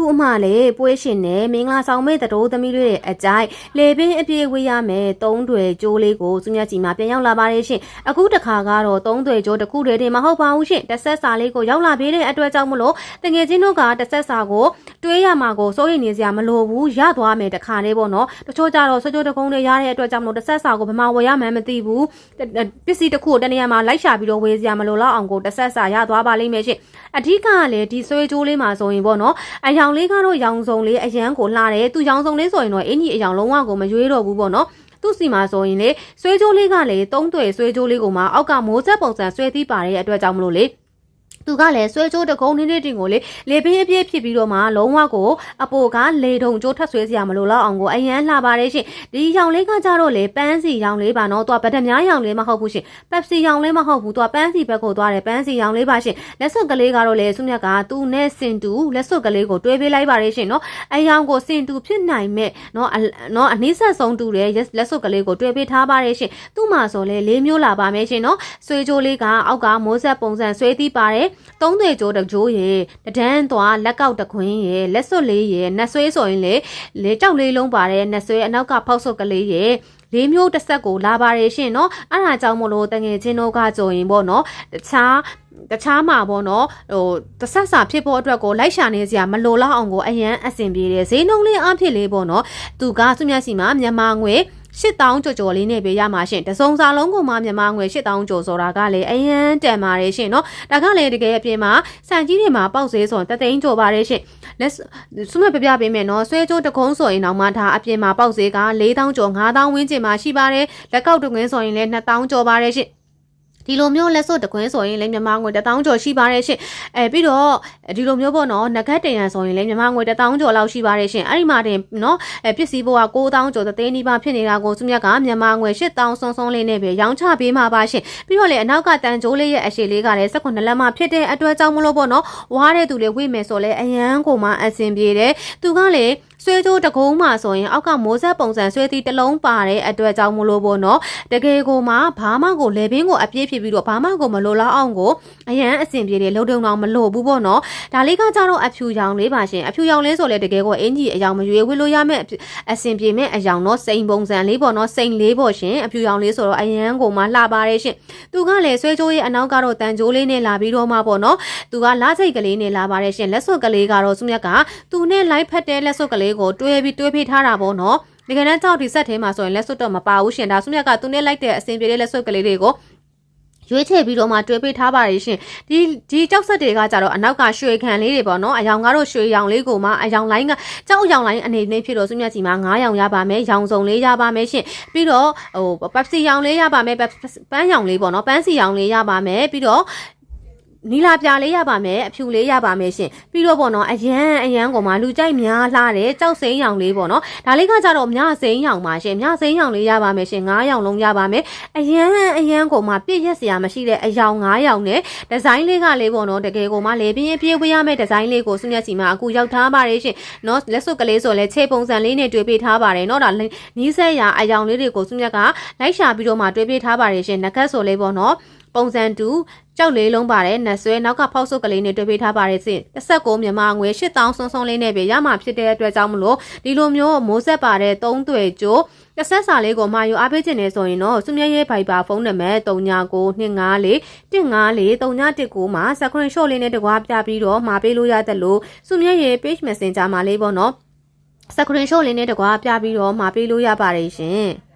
သူ့အမလည်းပွဲရှင်နဲ့မင်္ဂလာဆောင်မဲ့သတို့သမီးတွေရဲ့အကြိုက်လေပင်အပြေဝေးရမယ်သုံးတွေကျိုးလေးကိုစုမြတ်ကြီးမှာပြန်ရောက်လာပါတယ်ရှင်အခုတခါကတော့သုံးတွေကျိုးတစ်ခုတည်းတည်းမဟုတ်ပါဘူးရှင်တစ်ဆက်စာလေးကိုရောက်လာပေးတဲ့အတွက်ကြောင့်မလို့တငယ်ချင်းတို့ကတစ်ဆက်စာကိုတွေးရမှာကိုစိုးရိမ်နေစရာမလိုဘူးရသွားမယ်တခါလေးပေါ့နော်တချို့ကြတော့ဆွကြိုးတကုန်းတွေရတဲ့အတွက်ကြောင့်မလို့တစ်ဆက်စာကိုဘယ်မှာဝယ်ရမှန်းမသိဘူးပစ္စည်းတစ်ခုကိုတနေရာမှာလိုက်ရှာပြီးတော့ဝယ်စရာမလိုတော့အောင်ကိုတစ်ဆက်စာရသွားပါလိမ့်မယ်ရှင်အဓိကကလည်းဒီဆွဲကြိုးလေးမှာဆိုရင်ပေါ့နော်အယောင်လေးကတော့ရောင်စုံလေးအရန်ကိုလှတယ်သူရောင်စုံလေးဆိုရင်တော့အင်ကြီးအယောင်လုံးဝကိုမရွေးတော့ဘူးပေါ့နော်သူ့စီမှာဆိုရင်လေဆွဲကြိုးလေးကလည်းသုံးသွယ်ဆွဲကြိုးလေးကိုမှအောက်ကမိုးဆက်ပုံစံဆွဲသီးပါတဲ့အတွက်ကြောင့်မလို့လေ သူကလည်းဆွဲကြိုးတကုံနေနေတင်ကိုလေလေပင်းအပြည့်ဖြစ်ပြီးတော့မှလုံးဝကိုအပိုကလေထုံကြိုးထပ်ဆွဲစရာမလိုတော့အောင်ကိုအရန်လှပါတယ်ရှင်ဒီရောင်လေးကကြတော့လေပန်းစီရောင်လေးပါနော်သူကဗဒမြားရောင်လေးမဟုတ်ဘူးရှင်ပက်စီရောင်လေးမဟုတ်ဘူးသူကပန်းစီဘက်ကိုသွားတယ်ပန်းစီရောင်လေးပါရှင်လက်စွပ်ကလေးကတော့လေဆုမြတ်ကသူ့နဲ့စင်တူလက်စွပ်ကလေးကိုတွဲပေးလိုက်ပါတယ်ရှင်နော်အယောင်ကိုစင်တူဖြစ်နိုင်မဲ့နော်နော်အနည်းဆက်ဆုံးတူတဲ့လက်စွပ်ကလေးကိုတွဲပေးထားပါတယ်ရှင်သူ့မှာဆိုလေလေးမျိုးလာပါမယ်ရှင်နော်ဆွေးကြိုးလေးကအောက်ကမိုးဆက်ပုံစံဆွဲသီးပါတယ်သုံးသွေကြိုးတကြိုးရယ်တဒန်းသွားလက်ကောက်တခွင်းရယ်လက်စွပ်လေးရယ်နှဆွေးဆိုရင်လေလေကြောက်လေးလုံးပါတယ်နှဆွေးအနောက်ကဖောက်စုပ်ကလေးရယ်လေးမျိုးတစ်ဆက်ကိုလာပါတယ်ရှင်နော်အဲ့ဒါကြောင့်မလို့တငယ်ချင်းတို့ကကြုံရင်ပေါ့နော်တခြားတခြားမှာပေါ့နော်ဟိုတဆက်စာဖြစ်ဖို့အတွက်ကိုလိုက်ရှာနေစရာမလိုလောက်အောင်ကိုအရန်အဆင်ပြေတယ်ဈေးနှုန်းလေးအဖြစ်လေးပေါ့နော်သူကသူ့မျက်စီမှာမြန်မာငွေ1 8000ကျော်ကျော်လေးနဲ့ပဲရမှာရှင်တစုံစာလုံးကိုမှမြန်မာငွေ8000ကျော်ဆိုတာကလည်းအရန်တန်ပါတယ်ရှင်နော်ဒါကလည်းတကယ်အပြင်မှာစံကြီးတွေမှာပေါက်ဈေးဆိုတသိန်းကျော်ပါတယ်ရှင်လက်ဆုမပြပြပေးမယ်နော်ဆွဲကြိုးတကုံးဆိုရင်တော့မှဒါအပြင်မှာပေါက်ဈေးက4000ကျော်5000ဝန်းကျင်မှာရှိပါတယ်လက်ကောက်တကွင်းဆိုရင်လည်း2000ကျော်ပါတယ်ရှင် ဒီလိုမျိုးလက်စွပ်တခွင်းဆိုရင်လည်းမြန်မာငွေ1000ကျော်ရှိပါတယ်ရှင်အဲပြီးတော့ဒီလိုမျိုးပေါ့နော်နဂတ်တရံဆိုရင်လည်းမြန်မာငွေ1000ကျော်လောက်ရှိပါတယ်ရှင်အဲ့ဒီမှာတင်နော်အဲပစ္စည်းဘိုးက9000ကျော်သသိန်းနီးပါးဖြစ်နေတာကိုစုမြတ်ကမြန်မာငွေ8000စွန်းစွန်းလေးနဲ့ပဲရောင်းချပေးမှာပါရှင်ပြီးတော့လေအနောက်ကတန်ကြိုးလေးရဲ့အရှိလေးကလည်း18လက်မှဖြစ်တဲ့အတွက်ကြောင့်မလို့ပေါ့နော်ဝါးတဲ့သူတွေဝိမယ်ဆိုလဲအရန်ကိုမှအဆင်ပြေတယ်သူကလည်း ဆွဲကြိုးတကုံးမှာဆိုရင်အောက်ကမိုးဆက်ပုံစံဆွဲသီးတစ်လုံးပါတဲ့အတွက်ကြောင့်မလို့ပေါ့နော်တကယ်ကိုမှဘာမှကိုလေပင်ကိုအပြည့်ဖြစ်ပြီးတော့ဘာမှကိုမလိုလောက်အောင်ကိုအရန်အဆင်ပြေတယ်လုံတုံတော့မလို့ဘူးပေါ့နော်ဒါလေးကကြတော့အဖြူရောင်လေးပါရှင်အဖြူရောင်လေးဆိုလဲတကယ်ကိုအင်ကြီးအယောင်မရွေးဝေလို့ရမယ့်အဆင်ပြေမဲ့အယောင်တော့စိန်ပုံစံလေးပေါ့နော်စိန်လေးပေါ့ရှင်အဖြူရောင်လေးဆိုတော့အရန်ကိုမှလှပါတယ်ရှင်သူကလည်းဆွဲကြိုးရဲ့အနောက်ကတော့တန်ကြိုးလေးနဲ့လာပြီးတော့မှပေါ့နော်သူကလာစိတ်ကလေးနဲ့လာပါတယ်ရှင်လက်စွပ်ကလေးကတော့စုမြက်ကသူနဲ့လိုက်ဖက်တဲ့လက်စွပ်ကလေးကိုတွဲပြီးတွဲဖိထားတာပေါ့နော်ဒီကနေ့ကြောက်ဒီဆက်ထဲမှာဆိုရင်လက်စွပ်တော့မပါဘူးရှင်ဒါစုမြက်ကသူနဲ့လိုက်တဲ့အစင်ပြေတဲ့လက်စွပ်ကလေးတွေကိုရွေးချယ်ပြီးတော့မှတွဲပေးထားပါရရှင်ဒီဒီကြောက်ဆက်တွေကကြတော့အနောက်ကရွှေခံလေးတွေပေါ့နော်အယောင်ကတော့ရွှေရောင်လေးကိုမှအယောင်လိုင်းကကြောက်ရောင်လိုင်းအနေနဲ့ဖြစ်တော့စုမြတ်စီမှာ9ရောင်ရပါမယ်ရောင်စုံလေးရပါမယ်ရှင်ပြီးတော့ဟိုပက်စီရောင်လေးရပါမယ်ပန်းရောင်လေးပေါ့နော်ပန်းစီရောင်လေးရပါမယ်ပြီးတော့ နီလာပြလေးရပါမယ်အဖြူလေးရပါမယ်ရှင်ပြီးတော့ပေါ့နော်အရန်အရန်ကိုမှလူကြိုက်များလှတယ်ကြောက်စိမ်းရောင်လေးပေါ့နော်ဒါလေးကကြတော့မြစိမ်းရောင်ပါရှင်မြစိမ်းရောင်လေးရပါမယ်ရှင်9ရောင်လုံးရပါမယ်အရန်အရန်ကိုမှပြည့်ရက်စရာမရှိတဲ့အယောင်9ရောင်နဲ့ဒီဇိုင်းလေးကလေးပေါ့နော်တကယ်ကိုမှလေပြင်းပြေးဝေးရမယ့်ဒီဇိုင်းလေးကိုစုမျက်စီမှာအခုရောက်ထားပါတယ်ရှင်နော်လက်စွပ်ကလေးဆိုလဲခြေပုံစံလေးနဲ့တွေ့ပေးထားပါတယ်နော်ဒါနီးစက်ရာအယောင်လေးတွေကိုစုမျက်ကလိုက်ရှာပြီးတော့မှတွေ့ပေးထားပါတယ်ရှင်နကတ်ဆိုလေးပေါ့နော်ပုံစံတူ ကြောက်လေးလုံးပါတယ်နတ်ဆွဲနောက်ကဖောက်ဆုပ်ကလေးနဲ့တွေ့ပေးထားပါတယ်စဉ်တစ်ဆက်ကိုမြန်မာငွေ8000စွန်းစွန်းလေးနဲ့ပဲရမှာဖြစ်တဲ့အတွက်ကြောင့်မလို့ဒီလိုမျိုးမိုးဆက်ပါတဲ့သုံးသွယ်ကျိုးတစ်ဆက်စာလေးကိုမာယူအားပေးခြင်းနေဆိုရင်တော့စုမြဲရဲဖိုက်ပါဖုန်းနံပါတ်399254 154 3919မှာစခရင်ရှော့လေးနဲ့တကွာပြပြီးတော့မှာပေးလို့ရတယ်လို့စုမြဲရဲ page messenger မှာလေးပေါ့နော်စခရင်ရှော့လေးနဲ့တကွာပြပြီးတော့မှာပေးလို့ရပါတယ်ရှင်